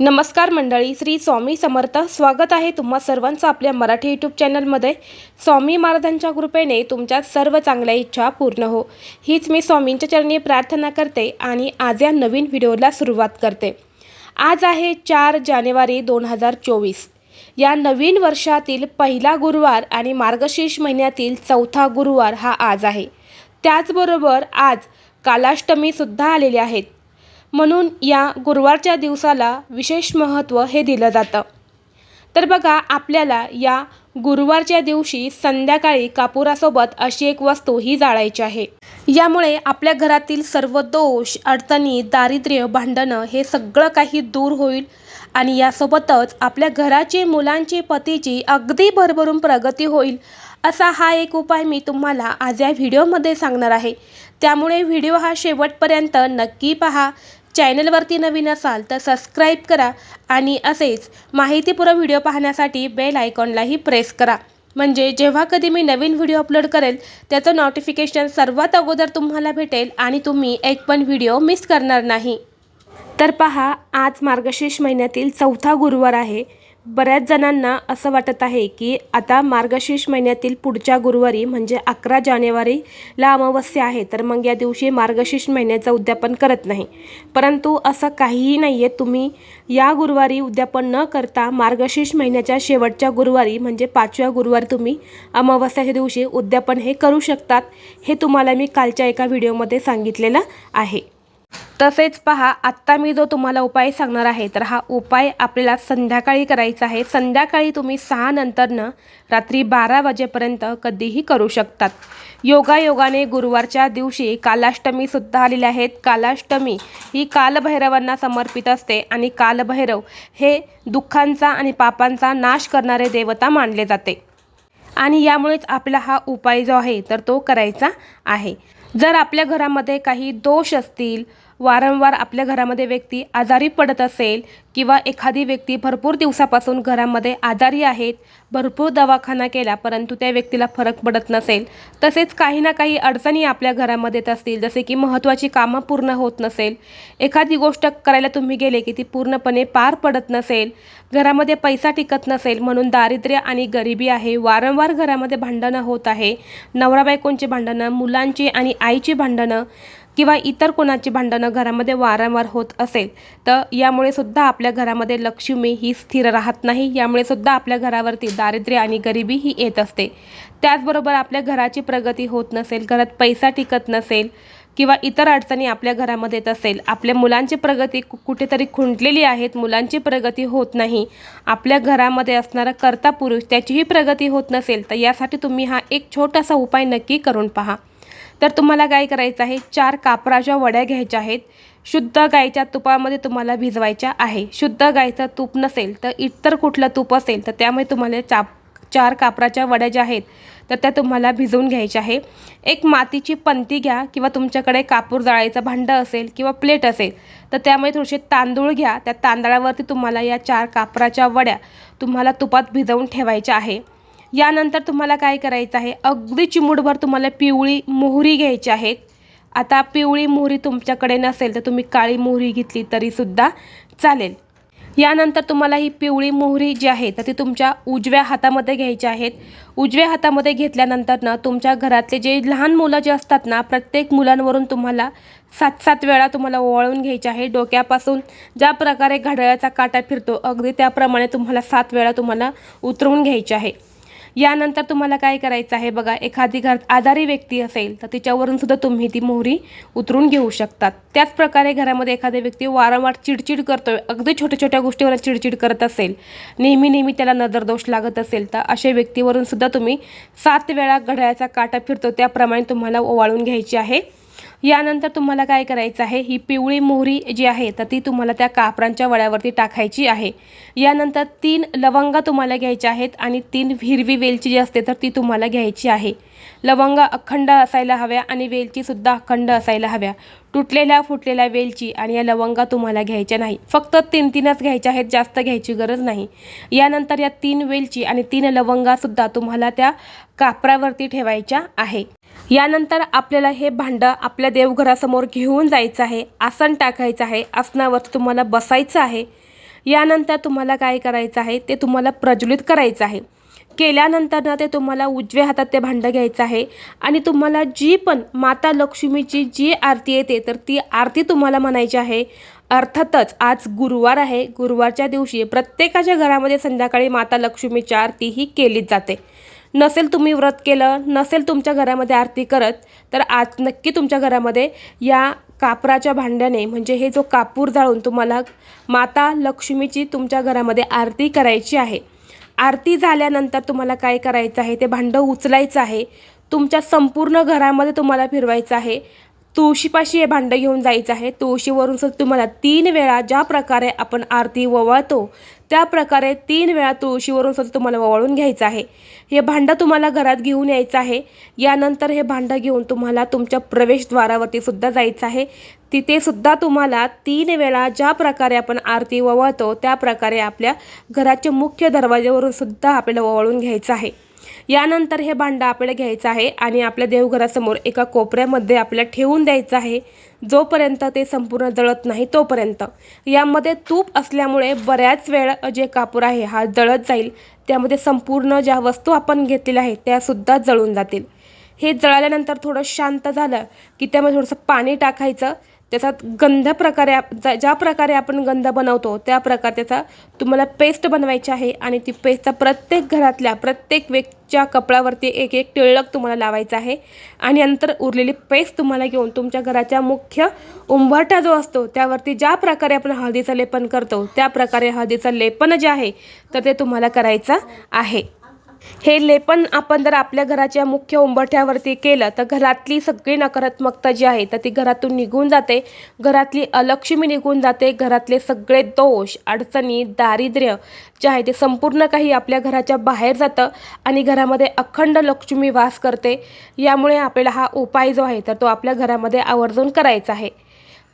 नमस्कार मंडळी श्री स्वामी समर्थ. स्वागत आहे तुम्हा सर्वांचं आपल्या मराठी यूट्यूब चॅनलमध्ये स्वामी महाराजांच्या कृपेने तुमच्या सर्व चांगल्या इच्छा पूर्ण हो. हीच मी स्वामींच्या चरणी प्रार्थना करते आणि आज या नवीन व्हिडिओला सुरुवात करते. आज आहे चार जानेवारी दोन हजार चोवीस. या नवीन वर्षातील पहिला गुरुवार आणि मार्गशीर्ष महिन्यातील चौथा गुरुवार हा आज आहे. त्याचबरोबर आज कालाष्टमीसुद्धा आलेले आहेत म्हणून या गुरुवारच्या दिवसाला विशेष महत्त्व हे दिलं जातं. तर बघा आपल्याला या गुरुवारच्या दिवशी संध्याकाळी कापुरासोबत अशी एक वस्तू ही जाळायची आहे. यामुळे आपल्या घरातील सर्व दोष अडचणी दारिद्र्य भांडणं हे सगळं काही दूर होईल आणि यासोबतच आपल्या घराची मुलांची पतीची अगदी भरभरून प्रगती होईल असा हा एक उपाय मी तुम्हाला आज या व्हिडिओमध्ये सांगणार आहे. त्यामुळे व्हिडिओ हा शेवटपर्यंत नक्की पहा. चॅनलवरती नवीन असाल तर सबस्क्राईब करा आणि असेच माहितीपूर्ण व्हिडिओ पाहण्यासाठी बेल आयकॉनलाही प्रेस करा. म्हणजे जेव्हा कधी मी नवीन व्हिडिओ अपलोड करेल त्याचं नोटिफिकेशन सर्वात अगोदर तुम्हाला भेटेल आणि तुम्ही एक पण व्हिडिओ मिस करणार नाही. तर पहा आज मार्गशीर्ष महिन्यातील चौथा गुरुवार आहे. बऱ्याच जणांना असं वाटत आहे की आता मार्गशीर्ष महिन्यातील पुढच्या गुरुवारी म्हणजे अकरा जानेवारीला अमावस्या आहे तर मग या दिवशी मार्गशीर्ष महिन्याचं उद्यापन करत नाही. परंतु असं काहीही नाही आहे तुम्ही या गुरुवारी उद्यापन न करता मार्गशीर्ष महिन्याच्या शेवटच्या गुरुवारी म्हणजे पाचव्या गुरुवारी तुम्ही अमावस्याच्या दिवशी उद्यापन हे करू शकतात हे तुम्हाला मी कालच्या एका व्हिडिओमध्ये सांगितलेलं आहे. तसेच पहा आत्ता मी जो तुम्हाला उपाय सांगणार आहे तर हा उपाय आपल्याला संध्याकाळी करायचा आहे. संध्याकाळी तुम्ही सहा नंतरनं रात्री बारा वाजेपर्यंत कधीही करू शकतात. योगायोगाने गुरुवारच्या दिवशी कालाष्टमीसुद्धा आलेले आहेत कालाष्टमी ही कालभैरवांना समर्पित असते आणि कालभैरव हे दुःखांचा आणि पापांचा नाश करणारे देवता मानले जाते. आणि यामुळेच आपला हा उपाय जो आहे तर तो करायचा आहे. जर आपल्या घरामध्ये काही दोष असतील वारंवार आपल्या घरामध्ये व्यक्ती आजारी पडत असेल किंवा एखादी व्यक्ती भरपूर दिवसापासून घरामध्ये आजारी आहेत भरपूर दवाखाना केला परंतु त्या व्यक्तीला फरक पडत नसेल तसेच काही ना काही अडचणी आपल्या घरामध्ये येत असतील जसे की महत्त्वाची कामं पूर्ण होत नसेल. एखादी गोष्ट करायला तुम्ही गेले की ती पूर्णपणे पार पडत नसेल घरामध्ये पैसा टिकत नसेल म्हणून दारिद्र्य आणि गरिबी आहे वारंवार घरामध्ये भांडणं होत आहे. नवरा बायकोंची भांडणं मुलांची आणि आईची भांडणं किंवा इतर कोणाची भांडणं घरामध्ये वारंवार होत असेल तर यामुळे सुद्धा आपल्या घरामध्ये लक्ष्मी ही स्थिर राहत नाही. यामुळे सुद्धा आपल्या घरावरती दारिद्र्य आणि गरिबी ही येत असते. त्याचबरोबर आपल्या घराची प्रगती होत नसेल घरात पैसा टिकत नसेल किंवा इतर अडचणी आपल्या घरामध्ये येत असेल आपल्या मुलांची प्रगती कु कुठेतरी खुंटलेली आहेत मुलांची प्रगती होत नाही आपल्या घरामध्ये असणारा कर्ता पुरुष त्याचीही प्रगती होत नसेल तर यासाठी तुम्ही हा एक छोटासा उपाय नक्की करून पहा. तर तुम्हाला काय करायचं आहे? चार कापराच्या वड्या घ्यायच्या आहेत. शुद्ध गाईच्या तुपामध्ये तुम्हाला भिजवायच्या आहे. शुद्ध गाईचं तूप नसेल तर इतर कुठलं तूप असेल तर त्यामुळे तुम्हाला चाप चार कापराच्या वड्या ज्या आहेत तर त्या तुम्हाला भिजवून घ्यायच्या आहे. एक मातीची पंती घ्या किंवा तुमच्याकडे कापूर जाळायचं भांडं असेल किंवा प्लेट असेल तर त्यामुळे थोडेसे तांदूळ घ्या. त्या तांदळावरती तुम्हाला या चार कापराच्या वड्या तुम्हाला तुपात भिजवून ठेवायच्या आहे. यानंतर तुम्हाला काय करायचं आहे? अगदी चिमूटभर तुम्हाला पिवळी मोहरी घ्यायची आहे. आता पिवळी मोहरी तुमच्याकडे नसेल तर तुम्ही काळी मोहरी घेतली तरीसुद्धा चालेल. यानंतर तुम्हाला ही पिवळी मोहरी जी आहे तर ती तुमच्या उजव्या हातामध्ये घ्यायची आहेत उजव्या हातामध्ये घेतल्यानंतर ना तुमच्या घरातले जे लहान मुलं जे असतात ना प्रत्येक मुलांवरून तुम्हाला सात सात वेळा तुम्हाला ओवाळून घ्यायचे आहे. डोक्यापासून ज्या प्रकारे घड्याळाचा काटा फिरतो अगदी त्याप्रमाणे तुम्हाला सात वेळा तुम्हाला उतरवून घ्यायचे आहे. यानंतर तुम्हाला काय करायचं आहे बघा एखादी घरात आजारी व्यक्ती असेल तर तिच्यावरून सुद्धा तुम्ही ती मोहरी उतरून घेऊ शकतात. त्याचप्रकारे घरामध्ये एखादी व्यक्ती वारंवार चिडचिड करतोय अगदी छोट्या छोट्या गोष्टीवर चिडचिड करत असेल नेहमी नेहमी त्याला नजरदोष लागत असेल तर अशा व्यक्तीवरून सुद्धा तुम्ही सात वेळा घड्याळाचा काटा फिरतो त्याप्रमाणे तुम्हाला ओवाळून घ्यायची आहे. यानंतर तुम्हाला काय करायचं आहे? ही पिवळी मोहरी जी आहे तर ती तुम्हाला त्या कापरांच्या वड्यावरती टाकायची आहे. यानंतर तीन लवंगा तुम्हाला घ्यायच्या आहेत आणि तीन हिरवी वेलची जी असते तर ती तुम्हाला घ्यायची आहे. लवंगा अखंड असायला हव्या आणि वेलचीसुद्धा अखंड असायला हव्या. तुटलेल्या फुटलेल्या वेलची आणि या लवंगा तुम्हाला घ्यायच्या नाही. फक्त तीन तीनच घ्यायच्या आहेत जास्त घ्यायची गरज नाही. यानंतर या तीन वेलची आणि तीन लवंगासुद्धा तुम्हाला त्या कापरावरती ठेवायच्या आहे. यानंतर आपल्याला हे भांडं आपल्या देवघरासमोर घेऊन जायचं आहे आसन टाकायचं आहे आसनावर तुम्हाला बसायचं आहे. यानंतर तुम्हाला काय करायचं आहे ते तुम्हाला प्रज्वलित करायचं आहे. केल्यानंतर ना ते तुम्हाला उजव्या हातात ते भांडं घ्यायचं आहे आणि तुम्हाला जी पण माता लक्ष्मीची जी आरती येते तर ती आरती तुम्हाला म्हणायची आहे. अर्थातच आज गुरुवार आहे. गुरुवारच्या दिवशी प्रत्येकाच्या घरामध्ये संध्याकाळी माता लक्ष्मीची आरती ही केलीच जाते. नसेल तुम्ही व्रत केलं नसेल तुमच्या घरामध्ये आरती करत तर आज नक्की तुमच्या घरामध्ये या कापराच्या भांड्याने म्हणजे हे जो कापूर जाळून तुम्हाला माता लक्ष्मीची तुमच्या घरामध्ये आरती करायची आहे. आरती झाल्यानंतर तुम्हाला काय करायचं आहे? ते भांडं उचलायचं आहे. तुमच्या संपूर्ण घरामध्ये तुम्हाला फिरवायचं आहे. तुळशीपाशी हे भांडं घेऊन जायचं आहे. तुळशीवरून सुद्धा तुम्हाला तीन वेळा ज्या प्रकारे आपण आरती ववळतो त्या प्रकारे तीन वेळा तुळशीवरून सुद्धा तुम्हाला ओवाळून घ्यायचं आहे. हे भांडं तुम्हाला घरात घेऊन यायचं आहे. यानंतर हे भांडं घेऊन तुम्हाला तुमच्या प्रवेशद्वारावरती सुद्धा जायचं आहे. तिथे सुद्धा तुम्हाला तीन वेळा ज्या प्रकारे आपण आरती ववळतो त्या प्रकारे आपल्या घराच्या मुख्य दरवाज्यावरून सुद्धा आपल्याला ओवाळून घ्यायचं आहे. यानंतर हे भांडं आपल्याला घ्यायचं आहे आणि आपल्या देवघरासमोर एका कोपऱ्यामध्ये आपल्याला ठेवून द्यायचं आहे. जोपर्यंत ते संपूर्ण जळत नाही तोपर्यंत. यामध्ये तूप असल्यामुळे बऱ्याच वेळ जे कापूर आहे हा जळत जाईल. त्यामध्ये संपूर्ण ज्या वस्तू आपण घेतलेल्या आहेत त्यासुद्धा जळून जातील. हे जळाल्यानंतर थोडं शांत झालं की त्यामध्ये थोडंसं पाणी टाकायचं. त्याचा गंध प्रकारे आप ज्या ज्या प्रकारे आपण गंध बनवतो त्या प्रकारे त्याचा तुम्हाला पेस्ट बनवायची आहे आणि ती पेस्टचा प्रत्येक घरातल्या प्रत्येक व्यक्तीच्या कपड्यावरती एक एक टिळक तुम्हाला लावायचा आहे. आणि नंतर उरलेली पेस्ट तुम्हाला घेऊन तुमच्या घराच्या मुख्य उंबरठा जो असतो त्यावरती ज्या प्रकारे आपण हळदीचं लेपन करतो त्या प्रकारे हळदीचं लेपन जे आहे तर ते तुम्हाला करायचं आहे. हे लेपन आपण जर आपल्या घराच्या मुख्य उंबरठ्यावरती केलं तर घरातली सगळी नकारात्मकता जी आहे तर ती घरातून निघून जाते. घरातली अलक्ष्मी निघून जाते. घरातले सगळे दोष अडचणी दारिद्र्य जे आहे ते संपूर्ण काही आपल्या घराच्या बाहेर जातं आणि घरामध्ये अखंड लक्ष्मी वास करते. यामुळे आपल्याला हा उपाय जो आहे तर तो आपल्या घरामध्ये आवर्जून करायचा आहे.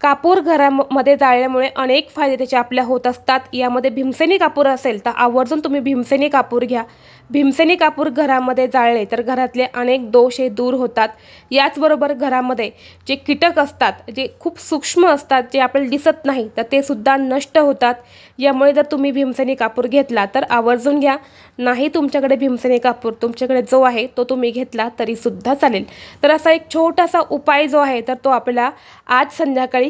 कापूर घरामध्ये जाळल्यामुळे अनेक फायदे त्याचे आपल्या होत असतात. यामध्ये भीमसेनी कापूर असेल तर आवर्जून तुम्ही भीमसेनी कापूर घ्या. भीमसेनी कापूर घरामध्ये जाळले तर घरातले अनेक दोष हे दूर होतात. याचबरोबर घरामध्ये जे कीटक असतात जे खूप सूक्ष्म असतात जे आपल्याला दिसत नाही तर ते सुद्धा नष्ट होतात. यामुळे जर तुम्ही भीमसेनी कापूर घेतला तर आवर्जून घ्या. नाही तुमच्याकडे भीमसेनी कापूर तुमच्याकडे जो आहे तो तुम्ही घेतला तरीसुद्धा चालेल. तर असा एक छोटासा उपाय जो आहे तर तो आपल्याला आज संध्याकाळी